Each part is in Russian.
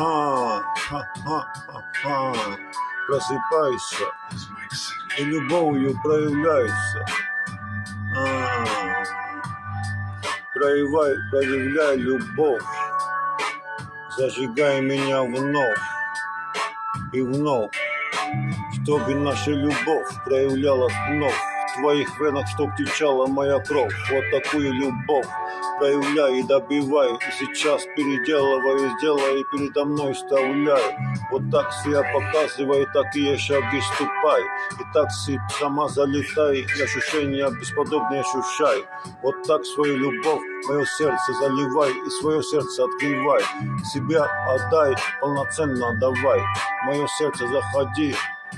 Ха-ха-ха. Просыпайся и любовью проявляйся. А, Проявляй, проявляй любовь. Зажигай меня вновь и вновь, чтобы наша любовь проявлялась вновь. В твоих венах, чтоб течала моя кровь. Вот такую любовь проявляй и добивай. И сейчас переделывай, сделай и передо мной вставляй. Вот так себя показывай, такие шаги ступай. И так си сама залетай, и ощущения бесподобные ощущай. Вот так свою любовь, мое сердце заливай и свое сердце открывай. Себя отдай, полноценно отдавай. Мое сердце заходи, и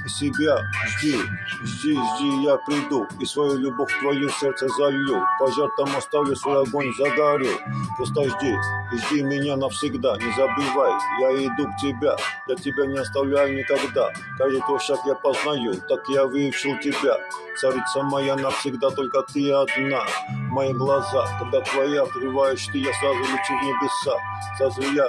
себя жди, жди, жди, я приду, и свою любовь в твое сердце залью, пожар там оставлю, свой огонь загорю, просто жди, жди меня навсегда, не забывай, я иду к тебе, я тебя не оставляю никогда, каждый твой шаг я познаю, так я выучил тебя, царица моя навсегда, только ты одна, мои глаза, когда твои открываешь ты, я сразу лечу в небеса, сразу я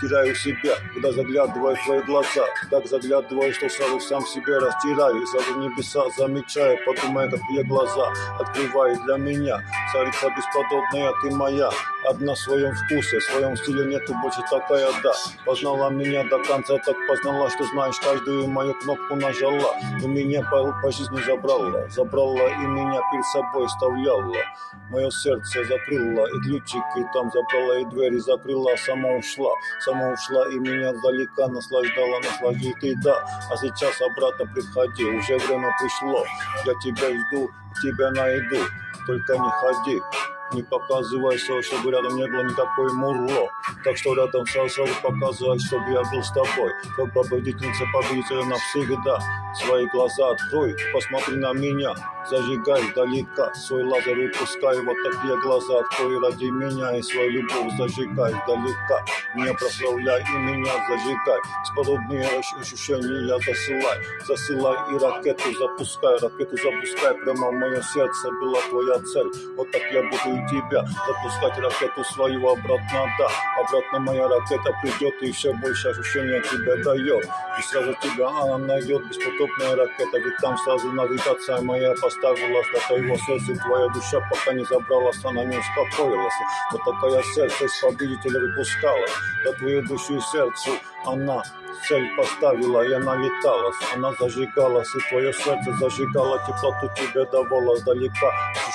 теряю себя, когда заглядываю в твои глаза, так заглядываю, что сразу сам себе растираю, и сразу небеса замечаю, подумая, какие глаза открываю для меня. Царица бесподобная, ты моя, одна в своем вкусе, в своем стиле нету больше такая, да. Познала меня до конца, так познала, что знаешь, каждую мою кнопку нажала, и меня по, по жизни забрала, забрала и меня перед собой вставляла. Мое сердце закрыла, и ключики там забрала, и двери закрыла, сама ушла, сама ушла и меня далека наслаждала, наслаждей ты, да. А сейчас обратно приходи, уже время пришло, я тебя жду, тебя найду, только не ходи. Не показывайся, чтобы рядом не было никакой мурло. Так что рядом сразу, сразу показывай, чтобы я был с тобой. Как победительница победителя навсегда. Свои глаза открой, посмотри на меня. Зажигай далека, свой лазер выпускай. Вот такие глаза открой ради меня. И свою любовь зажигай далека. Меня прославляй и меня зажигай. Сподобные ощущения я засылай. Засылай и ракету запускай. Ракету запускай прямо в мое сердце. Была твоя цель. Вот так я буду и тебя запускать ракету свою обратно, да. Обратно моя ракета придет и все больше ощущения тебе дает. И сразу тебя она найдет, беспотопная ракета. Ведь там сразу навигация моя поставилась до твоего сердца. И твоя душа пока не забралась, она не успокоилась. Вот такая сердце из победителя выпускала. До твоей души и сердцу она цель поставила, и она леталась, она зажигалась, и твое сердце зажигало, теплоту тебе давала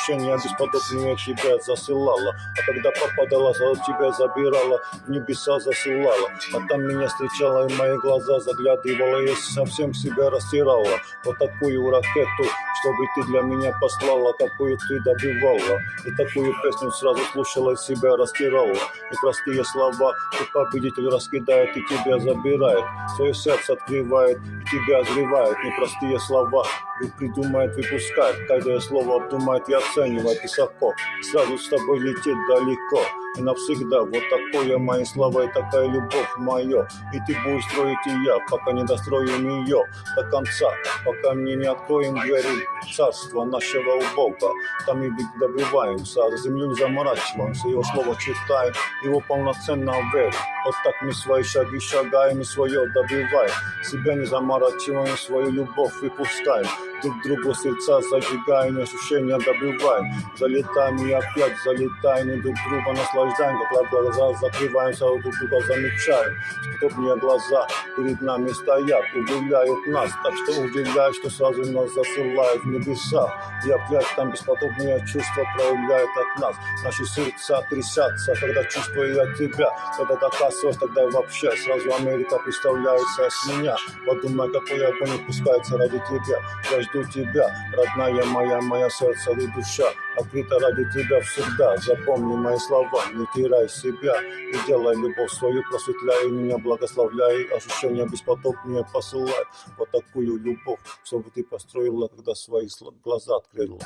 далека, ощущения бесподобные тебя засылала, а когда попадала, сразу тебя забирала, в небеса засылала, а там меня встречала, и мои глаза заглядывала, и совсем себя растирала, вот такую ракету, чтобы ты для меня послала, какую ты добивала, и такую песню сразу слушала, и себя растирала, и простые слова, и победитель раскидает, и тебя забирает, свое сердце открывает и тебя озревает. Непростые слова придумает, выпускает. Каждое слово обдумает и оценивает высоко. Сразу с тобой летит далеко. И навсегда вот такое мои слова и такая любовь мое. И ты будешь строить и я, пока не достроим ее до конца. Пока мне не откроем двери царства нашего Бога. Там и быть добиваемся, за землю заморачиваемся. Его слово читаем, его полноценно верим. Вот так мы свои шаги шагаем и свое добиваем. Себя не заморачиваем, свою любовь выпускаем. Друг другу сердца зажигаем, ощущения добиваем. Залетаем и опять залетаем, и друг друга наслаждаем. Как глаза закрываем, сразу друг друга замечаем. Способные глаза перед нами стоят, удивляют нас. Так что удивляют, что сразу нас засылают в небеса. И опять там бесподобные чувства проявляют от нас. Наши сердца трясятся, когда чувствую я тебя. Когда доказываешь, тогда вообще сразу Америка представляется с меня. Подумай, какой огонь пускается ради тебя. Я жду тебя, родная моя, моя сердце и душа. Открыто ради тебя всегда. Запомни мои слова, не теряй себя. И делай любовь свою, просветляй меня, благословляй. Ощущения бесподобные посылай. Вот такую любовь, чтобы ты построила, когда свои глаза открыла.